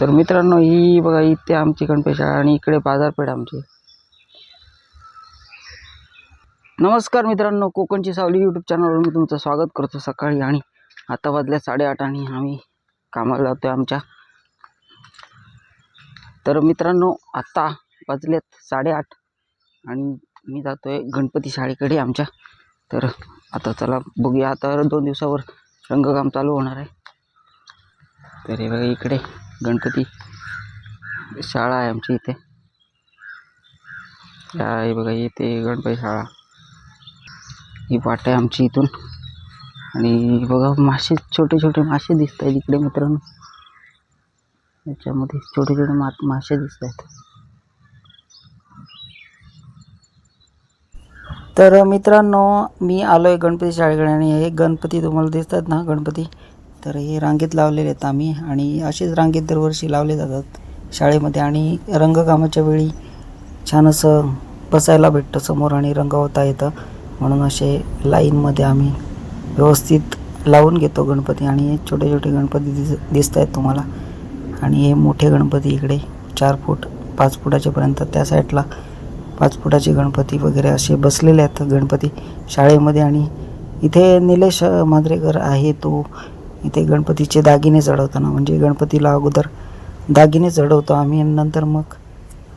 तर मित्रांनो ही बघा इथे आमची गणपतीशाळा आणि इकडे बाजारपेठ आमची. नमस्कार मित्रांनो कोकणची सावली यूट्यूब चॅनलवर मी तुमचं स्वागत करतो सकाळी आणि आता वाजल्या साडेआठ आणि आम्ही कामाला जातो आहे आमच्या. तर मित्रांनो आत्ता वाजलेत साडेआठ आणि मी जातो आहे गणपती शाळेकडे आमच्या. तर आता चला बघूया आता दोन दिवसावर रंगकाम चालू होणार आहे. तर हे बघा इकडे गणपती शाळा आहे आमची इथे. हे बघा इथे गणपती शाळा. ही वाट आहे आमची इथून. आणि बघा मासे छोटे छोटे मासे दिसत आहेत इकडे मित्रांनो. याच्यामध्ये छोटे छोटे मा मासे दिसत आहेत तर मित्रांनो मी आलो आहे गणपती शाळेकडे आणि हे गणपती तुम्हाला दिसतात ना गणपती? तर हे रांगेत लावलेले आहेत आम्ही आणि असेच रांगेत दरवर्षी लावले जातात शाळेमध्ये आणि रंगकामाच्या वेळी छान असं बसायला भेटतं समोर आणि रंगवता येतं. म्हणून असे लाईनमध्ये आम्ही व्यवस्थित लावून घेतो गणपती आणि हे छोटे छोटे गणपती दिस दिसत आहेत तुम्हाला. आणि हे मोठे गणपती इकडे चार फूट पाच फुटाच्यापर्यंत त्या साईडला पाच फुटाचे गणपती वगैरे असे बसलेले आहेत गणपती शाळेमध्ये. आणि इथे निलेश मांद्रेकर आहे तो इथे गणपतीचे दागिने चढवताना म्हणजे गणपतीला अगोदर दागिने चढवतो आम्ही आणि नंतर मग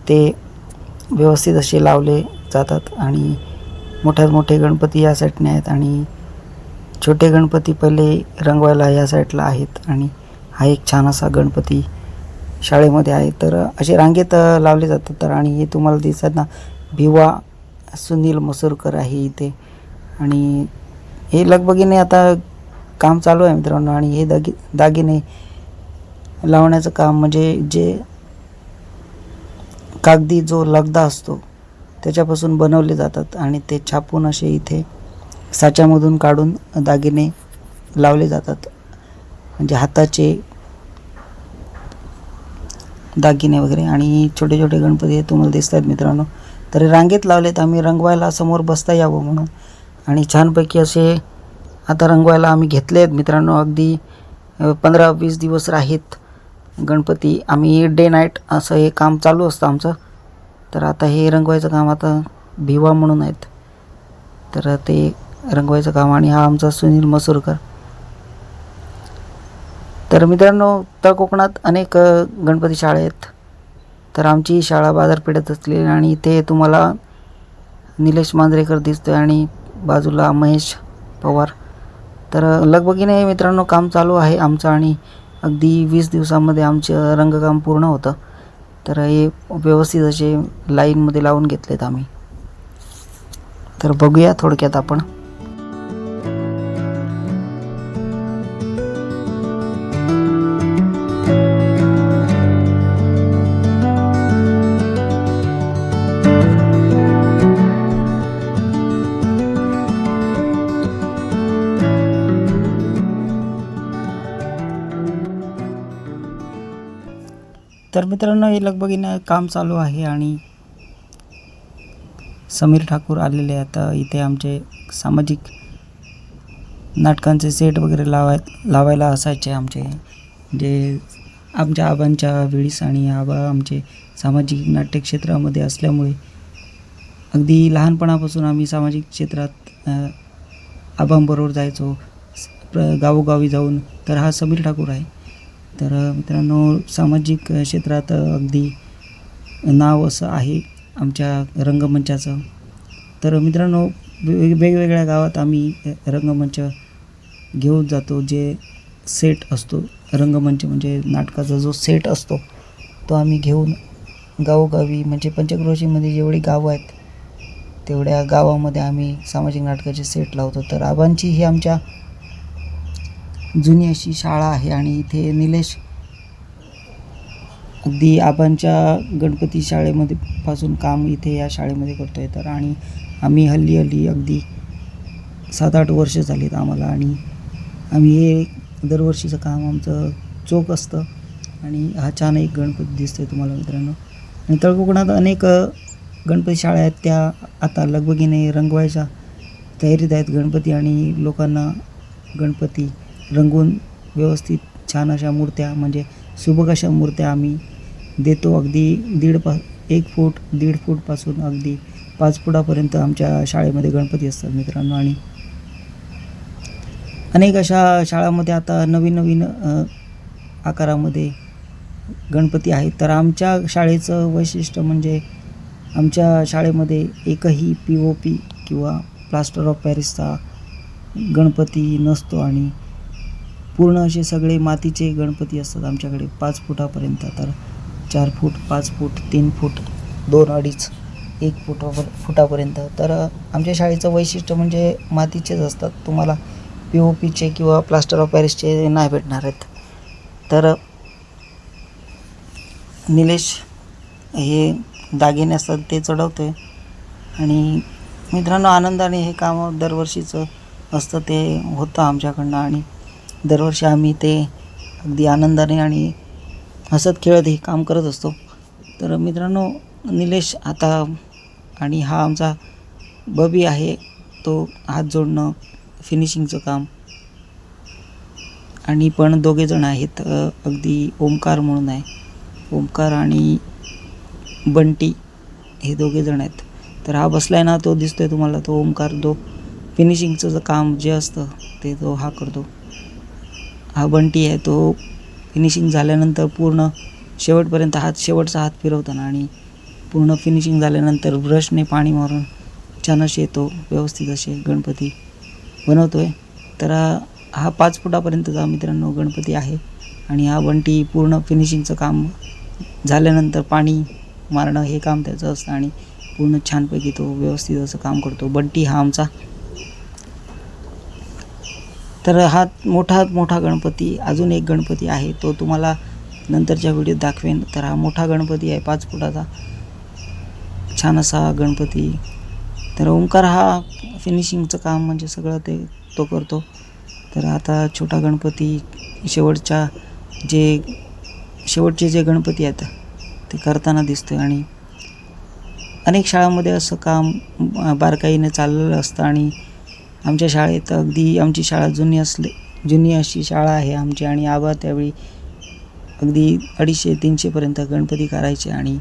ते व्यवस्थित असे लावले जातात. आणि मोठ्यात मोठे गणपती या साईडने आहेत आणि छोटे गणपती पहिले रंगवायला या साईडला आहेत. आणि हा एक छान असा गणपती शाळेमध्ये आहे. तर असे रांगेत लावले जातात. तर आणि हे तुम्हाला दिसतात ना भिवा सुनील मसूरकर आहे इथे. आणि हे लगबगीने आता काम चालू आहे मित्रांनो आणि हे दागी दागिने लावण्याचं काम म्हणजे जे कागदी जो लगदा असतो त्याच्यापासून बनवले जातात आणि ते छापून असे इथे साच्यामधून काढून दागिने लावले जातात. म्हणजे हाताचे दागिने वगैरे आणि छोटे छोटे गणपती हे तुम्हाला दिसत आहेत मित्रांनो. तर रांगेत लावलेत आम्ही रंगवायला समोर बसता यावं म्हणून. आणि छानपैकी असे आता रंगवायला आम्ही घेतले आहेत मित्रांनो अगदी पंधरा वीस दिवस राहीत. गणपती आम्ही डे नाईट असं हे काम चालू असतं आमचं. तर आता हे रंगवायचं काम आता भिवा म्हणून आहेत. तर ते रंगवायचं काम आणि हा आमचा सुनील मसूरकर. तर मित्रांनो उत्तर कोकणात अनेक गणपती शाळा आहेत. तर आमची शाळा बाजारपेठेत असलेली आणि इथे तुम्हाला निलेश मांजरेकर दिसतोय आणि बाजूला महेश पवार. तर लगबगीने मित्रांनो काम चालू आहे आमचं आणि अगदी वीस दिवसामध्ये आमचं रंगकाम पूर्ण होतं. तर हे व्यवस्थित असे लाईनमध्ये लावून घेतलेत आम्ही. तर बघूया थोडक्यात आपण. तर मित्रांनो हे लगबगीनं काम चालू आहे आणि समीर ठाकूर आलेले आहेत. इथे आमचे सामाजिक नाटकांचे सेट वगैरे लावाय लावायला असायचे आमचे. जे आमच्या आबांच्या वेळीस आणि आबा आमचे सामाजिक नाट्य क्षेत्रामध्ये असल्यामुळे अगदी लहानपणापासून आम्ही सामाजिक क्षेत्रात आबांबरोबर जायचो. प्र- गावोगावी जाऊन. तर हा समीर ठाकूर आहे. तर मित्रांनो सामाजिक क्षेत्रात अगदी नाव असं आहे आमच्या रंगमंचाचं. तर मित्रांनो वेग वेगवेगळ्या गावात आम्ही रंगमंच घेऊन जातो जे सेट असतो. रंगमंच म्हणजे नाटकाचा जो सेट असतो तो आम्ही घेऊन गावोगावी म्हणजे पंचक्रोशीमध्ये जेवढी गावं आहेत तेवढ्या गावामध्ये आम्ही सामाजिक नाटकाचे सेट लावतो. तर आबांची ही आमच्या जुनी अशी शाळा आहे आणि इथे निलेश अगदी आबांच्या गणपती शाळेमध्ये पासून काम इथे या शाळेमध्ये करतो आहे तर आणि आम्ही हल्ली हल्ली अगदी सात आठ वर्ष झालीत आम्हाला आणि आम्ही हे दरवर्षीचं काम आमचं चोख असतं आणि हा छान एक गणपती दिसतो आहे तुम्हाला मित्रांनो. आणि तळकोकणात अनेक गणपती शाळा आहेत. त्या आता लगबगीने रंगवायच्या तयारीत आहेत गणपती आणि लोकांना गणपती रंगून व्यवस्थित छान अशा मूर्त्या म्हणजे सुबक अशा मूर्त्या आम्ही देतो अगदी दीड पा एक फूट दीड फूटपासून अगदी पाच फुटापर्यंत आमच्या शाळेमध्ये गणपती असतात मित्रांनो. आणि अनेक अशा शाळामध्ये आता नवीन नवीन आकारामध्ये गणपती आहेत. तर आमच्या शाळेचं वैशिष्ट्य म्हणजे आमच्या शाळेमध्ये एकही पी ओ पी किंवा प्लास्टर ऑफ पॅरिसचा गणपती नसतो आणि पूर्ण असे सगळे मातीचे गणपती असतात आमच्याकडे पाच फुटापर्यंत. तर चार फूट पाच फूट तीन फूट दोन अडीच एक फुटावर फुटापर्यंत. तर आमच्या शाळेचं वैशिष्ट्य म्हणजे मातीचेच असतात. तुम्हाला पी ओ पीचे किंवा प्लास्टर ऑफ पॅरिसचे नाही भेटणार आहेत. तर निलेश हे दागिने असतात ते चढवतो आहे आणि मित्रांनो आनंदाने हे काम दरवर्षीचं असतं ते होतं आमच्याकडनं. आणि दरवर्षी आम्ही ते अगदी आनंदाने आणि हसत खेळत हे काम करत असतो. तर मित्रांनो निलेश आता आणि हा आमचा बबी आहे. तो हात जोडणं फिनिशिंगचं काम. आणि पण दोघेजण आहेत. अगदी ओमकार म्हणून आहे. ओमकार आणि बंटी हे दोघेजण आहेत. तर हा बसला आहे ना तो दिसतोय तुम्हाला. तो ओमकार तो फिनिशिंगचं जे काम जे असतं ते तो हा करतो. हा बंटी आहे तो फिनिशिंग झाल्यानंतर पूर्ण शेवटपर्यंत हात शेवटचा हात फिरवताना आणि पूर्ण फिनिशिंग झाल्यानंतर ब्रशने पाणी मारून छान असे येतो व्यवस्थित असे गणपती बनवतो आहे तर हा- हा पाच फुटापर्यंतचा मित्रांनो गणपती आहे आणि हा बंटी पूर्ण फिनिशिंगचं काम झाल्यानंतर पाणी मारणं हे काम त्याचं असतं आणि पूर्ण छानपैकी तो व्यवस्थित असं काम करतो. बंटी हा आमचा तर हा मोठा मोठा गणपती अजून एक गणपती आहे तो तुम्हाला नंतरच्या व्हिडिओत दाखवेन. तर हा मोठा गणपती आहे पाच फुटाचा. छान असा गणपती. तर ओंकार हा फिनिशिंगचं काम म्हणजे सगळं ते तो करतो. तर आता छोटा गणपती शेवटच्या जे शेवटचे जे गणपती आहेत ते करताना दिसतं आणि अनेक शाळांमध्ये असं काम बारकाईने चाललेलं असतं आणि आमच्या शाळेत अगदी आमची शाळा जुनी असले जुनी अशी शाळा आहे आमची आणि आबा त्यावेळी अगदी अडीचशे तीनशेपर्यंत गणपती करायचे आणि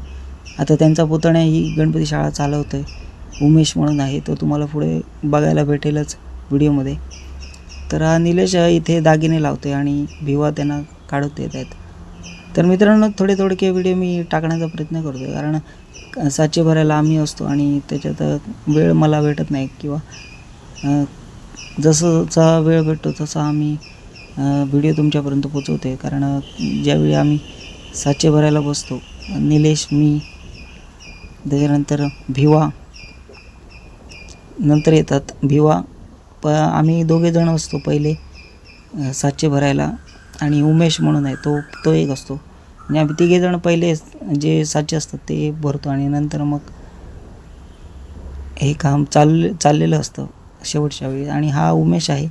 आता त्यांचा पुतण्या ही गणपती शाळा चालवतो आहे उमेश म्हणून आहे तो तुम्हाला पुढे बघायला भेटेलच व्हिडिओमध्ये. तर हा निलेश इथे दागिने लावते आणि भिवा त्यांना काढत येत आहेत. तर मित्रांनो थोडे थोडके व्हिडिओ मी टाकण्याचा प्रयत्न करतो आहे कारण साचे भरायला आम्ही असतो आणि त्याच्यात वेळ मला भेटत नाही किंवा जसंचा वेळ भेटतो तसा आम्ही व्हिडिओ तुमच्यापर्यंत पोचवते. कारण ज्यावेळी आम्ही साचे भरायला बसतो निलेश मी त्याच्यानंतर भिवा नंतर येतात भिवा. प आम्ही दोघेजण असतो पहिले साचे भरायला. आणि उमेश म्हणून आहे तो तो एक असतो. आणि आम्ही तिघेजण पहिले जे साचे असतात ते भरतो. आणि नंतर मग हे काम चाल चाललेलं असतं. शेवटच्या वेळी. आणि हा उमेश आहे.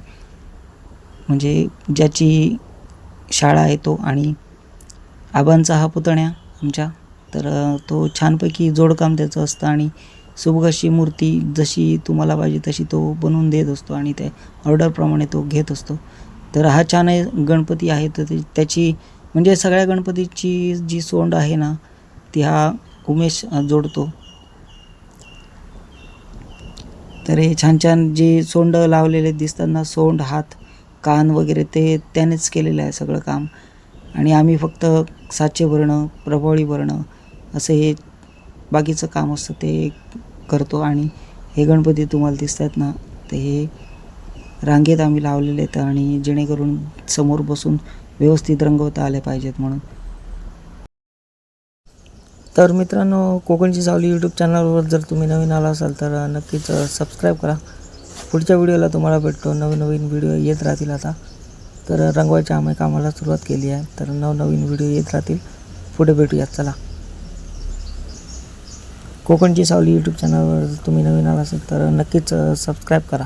म्हणजे ज्याची शाळा आहे तो आणि आबांचा हा पुतण्या आमच्या. तर तो छानपैकी जोडकाम त्याचं असतं आणि सुबक अशी मूर्ती जशी तुम्हाला पाहिजे तशी तो बनवून देत असतो आणि त्या ऑर्डरप्रमाणे तो घेत असतो. तर हा छान आहे गणपती आहे. तर ते- त्याची म्हणजे सगळ्या गणपतीची जी सोंड आहे ना ती हा उमेश जोडतो. तर हे छान छान जे सोंड लावलेले दिसतात ना सोंड हात कान वगैरे ते त्यानेच केलेलं आहे सगळं काम. आणि आम्ही फक्त साचे भरणं प्रभावळी भरणं असं हे बाकीचं काम असतं ते करतो. आणि हे गणपती तुम्हाला दिसतात ना ते हे रांगेत आम्ही लावलेले आहेत आणि जेणेकरून समोर बसून व्यवस्थित रंगवता आले पाहिजेत म्हणून. तर मित्रांनो कोकणची सावली यूट्यूब चॅनलवर जर तुम्ही नवीन आला असाल तर नक्कीच सबस्क्राईब करा. पुढच्या व्हिडिओला तुम्हाला भेटतो. नवीन नवीन व्हिडिओ येत राहतील आता. तर रंगवायच्या आम्ही कामाला सुरुवात केली आहे. तर नवनवीन व्हिडिओ येत राहतील. पुढे भेटूयात. चला. कोकणची सावली यूट्यूब चॅनलवर जर तुम्ही नवीन आला असाल तर नक्कीच सबस्क्राईब करा.